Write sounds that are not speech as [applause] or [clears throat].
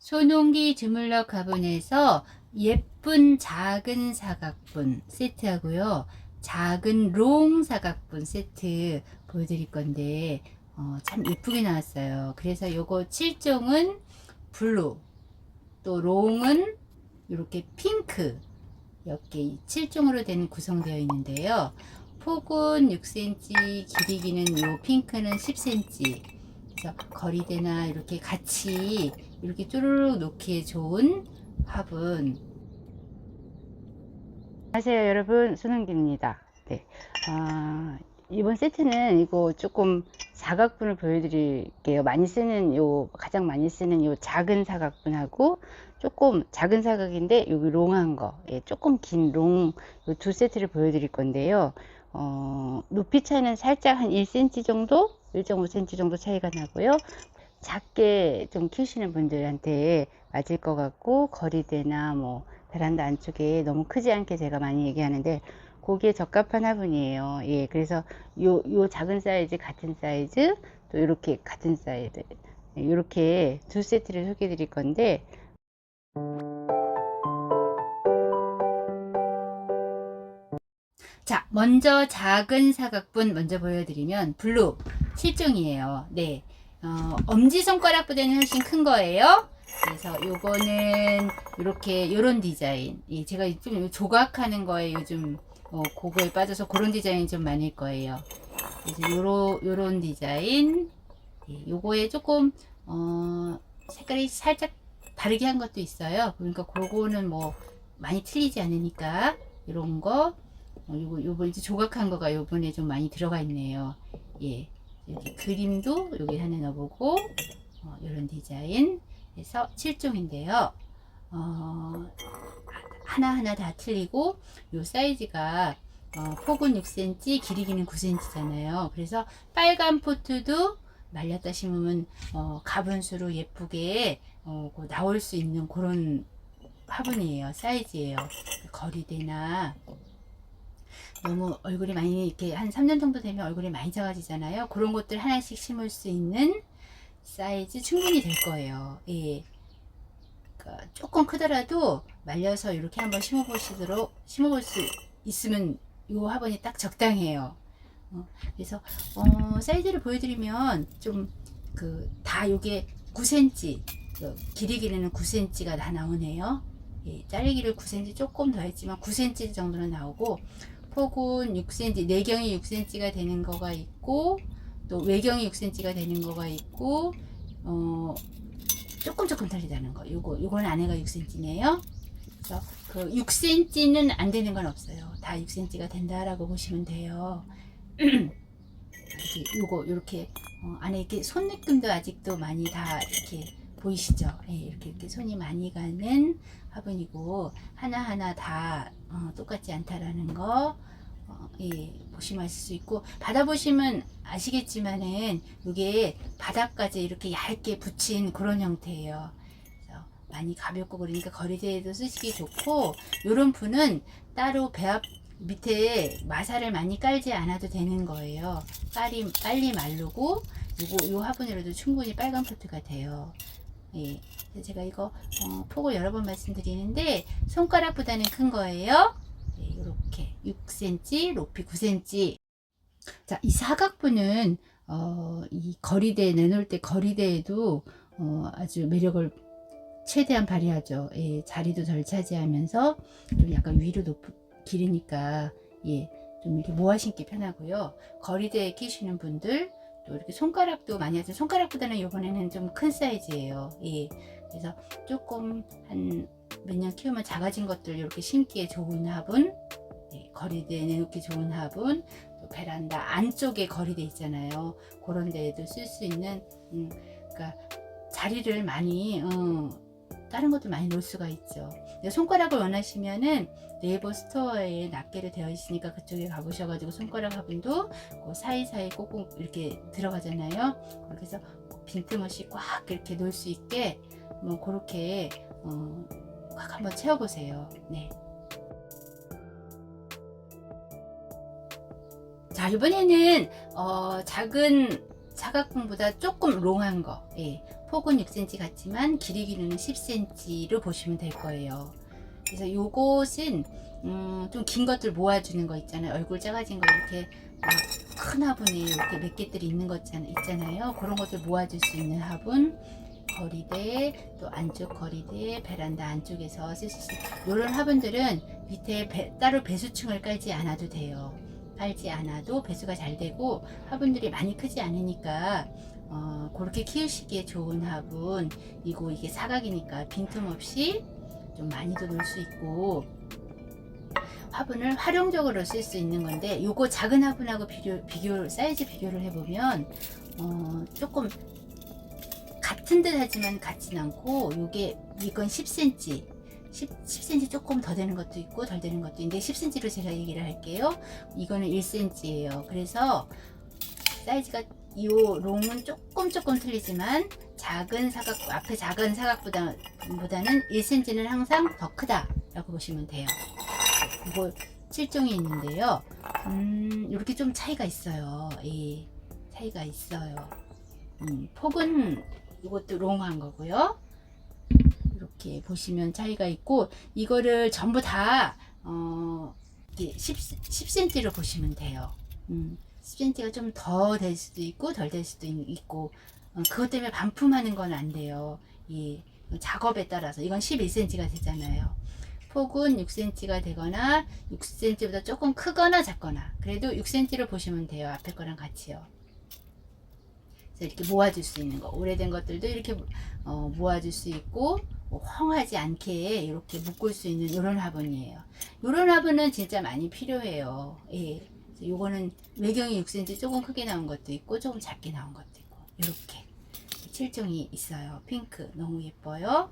손홍기 주물럭 가본에서 예쁜 작은 사각분 세트하고요. 작은 롱 사각분 세트 보여드릴 건데 어, 참 예쁘게 나왔어요. 그래서 요거 7종은 블루 또 롱은 이렇게 핑크 이렇게 7종으로 된 구성되어 있는데요. 폭은 6cm, 길이기는 요 핑크는 10cm. 거리대나 이렇게 같이 이렇게 쪼르륵 놓기에 좋은 화분. 안녕하세요 여러분. 손흥기입니다. 네. 아, 이번 세트는 이거 조금 사각분을 보여드릴게요. 많이 쓰는 요 가장 많이 쓰는 요 작은 사각분하고 조금 작은 사각인데 여기 롱한 거. 예, 조금 긴 롱. 요 두 세트를 보여드릴 건데요. 어, 높이 차이는 살짝 한 1cm 정도 1.5cm 정도 차이가 나고요 작게 좀 키우시는 분들한테 맞을 것 같고 거리대나 뭐 베란다 안쪽에 너무 크지 않게 제가 많이 얘기하는데 거기에 적합한 화분이에요. 예, 그래서 요, 요 작은 사이즈 같은 사이즈 또 이렇게 같은 사이즈 이렇게 두 세트를 소개해 드릴 건데 자, 먼저 작은 사각분 먼저 보여드리면 블루 7종이에요. 네. 어, 엄지손가락보다는 훨씬 큰 거예요. 그래서 요거는 이렇게 요런 디자인. 예, 제가 좀 조각하는 거에 요즘 어, 고거에 빠져서 그런 디자인이 좀 많을 거예요. 그래서 요로, 요런 디자인. 예, 요거에 조금, 어, 색깔이 살짝 다르게 한 것도 있어요. 그러니까 그거는 뭐 많이 틀리지 않으니까 이런 거. 어, 요거, 요거 이제 조각한 거가 요번에 좀 많이 들어가 있네요. 예. 여기 그림도 여기 하나 넣어보고, 어, 요런 디자인 해서 7종인데요. 어, 하나하나 다 틀리고, 요 사이즈가, 어, 폭은 6cm, 길이기는 9cm잖아요. 그래서 빨간 포트도 말렸다 심으면, 어, 가분수로 예쁘게, 어, 그 나올 수 있는 그런 화분이에요. 사이즈예요. 거리대나, 너무 얼굴이 많이 이렇게 한 3년 정도 되면 얼굴이 많이 작아지잖아요. 그런 것들 하나씩 심을 수 있는 사이즈 충분히 될 거예요. 예. 그러니까 조금 크더라도 말려서 이렇게 한번 심어 보시도록 심어 볼 수 있으면 이 화분이 딱 적당해요. 어, 그래서 어, 사이즈를 보여드리면 좀 그 다 요게 9cm 그 길이 길이는 9cm가 다 나오네요. 예, 자르기를 9cm 조금 더 했지만 9cm 정도는 나오고 폭은 6cm, 내경이 6cm가 되는 거가 있고, 또 외경이 6cm가 되는 거가 있고, 어, 조금 조금 틀리다는 거. 요거, 요건 안에가 6cm네요. 그래서 그 6cm는 안 되는 건 없어요. 다 6cm가 된다라고 보시면 돼요. [clears throat] 이렇게 요거, 요렇게, 어, 안에 이렇게 손 느낌도 아직도 많이 다 이렇게 보이시죠? 예, 이렇게 이렇게 손이 많이 가는 화분이고 하나하나 다 어, 똑같지 않다라는 거 어, 예, 보시면 아실 수 있고 받아보시면 아시겠지만은 이게 바닥까지 이렇게 얇게 붙인 그런 형태예요. 많이 가볍고 그러니까 거리대에도 쓰시기 좋고 요런 분은 따로 배 앞 밑에 마사를 많이 깔지 않아도 되는 거예요. 빨리 빨리 마르고 요거 요 화분으로도 충분히 빨간 포트가 돼요. 예. 제가 이거 어, 폭을 여러 번 말씀드리는데 손가락보다는 큰 거예요. 예, 이렇게 6cm, 높이 9cm. 자, 이 사각분은 어, 이 거리대 내놓을 때 거리대에도 어, 아주 매력을 최대한 발휘하죠. 예, 자리도 덜 차지하면서 좀 약간 위로 높 길으니까 예, 좀 이렇게 모아 신기 편하고요. 거리대에 끼시는 분들 또 이렇게 손가락도 많이 하죠. 손가락보다는 이번에는 좀 큰 사이즈예요. 예. 그래서 조금 한 몇 년 키우면 작아진 것들 이렇게 심기에 좋은 화분, 예, 거리대에 내놓기 좋은 화분, 또 베란다 안쪽에 거리대 있잖아요. 그런 데에도 쓸 수 있는, 음, 그러니까 자리를 많이, 어, 다른 것도 많이 놓을 수가 있죠. 손가락을 원하시면은 네이버 스토어에 낱개로 되어 있으니까 그쪽에 가보셔가지고 손가락 화분도 그 사이사이 꼭꼭 이렇게 들어가잖아요. 그래서 빈틈없이 꽉 이렇게 놓을 수 있게 뭐 그렇게 어, 꽉 한번 채워보세요. 네. 자 이번에는 어, 작은 사각분보다 조금 롱한 거. 예. 폭은 6cm 같지만 길이기는 10cm로 보시면 될 거예요. 그래서 요것은 음, 좀 긴 것들 모아주는 거 있잖아요. 얼굴 작아진 거 이렇게 막큰 화분에 이렇게 몇 개들이 있는 거 있잖아- 있잖아요. 그런 것들 모아줄 수 있는 화분. 거리대, 또 안쪽 거리대, 베란다 안쪽에서 쓸 수. 이런 화분들은 밑에 배- 따로 배수층을 깔지 않아도 돼요. 깔지 않아도 배수가 잘 되고 화분들이 많이 크지 않으니까 어, 그렇게 키우시기에 좋은 화분 이고 이게 사각이니까 빈틈없이 좀 많이도 놓을 수 있고 화분을 활용적으로 쓸 수 있는 건데 요거 작은 화분하고 비교, 비교 사이즈 비교를 해보면 어, 조금 같은 듯 하지만 같진 않고 요게 이건 10cm 10, 10cm 조금 더 되는 것도 있고 덜 되는 것도 있는데 10cm로 제가 얘기를 할게요. 이거는 1cm예요. 그래서 사이즈가 이 롱은 조금 조금 틀리지만 작은 사각 앞에 작은 사각보다 보다는 1cm는 항상 더 크다라고 보시면 돼요. 이거 7종이 있는데요. 음, 이렇게 좀 차이가 있어요. 예, 차이가 있어요. 음, 폭은 이것도 롱한 거고요. 이렇게 보시면 차이가 있고 이거를 전부 다 어, 이렇게 10, 10cm로 보시면 돼요. 음, 10cm가 좀 더 될 수도 있고 덜 될 수도 있- 있고 어, 그것 때문에 반품하는 건 안 돼요. 이 작업에 따라서 이건 11cm가 되잖아요. 폭은 6cm가 되거나 6cm보다 조금 크거나 작거나 그래도 6cm로 보시면 돼요. 앞에 거랑 같이요. 이렇게 모아줄 수 있는 거 오래된 것들도 이렇게 어, 모아줄 수 있고 뭐 헝하지 않게 이렇게 묶을 수 있는 이런 화분이에요. 이런 화분은 진짜 많이 필요해요. 예. 요거는 외경이 6cm 조금 크게 나온 것도 있고 조금 작게 나온 것도 있고 이렇게 7종이 있어요. 핑크 너무 예뻐요.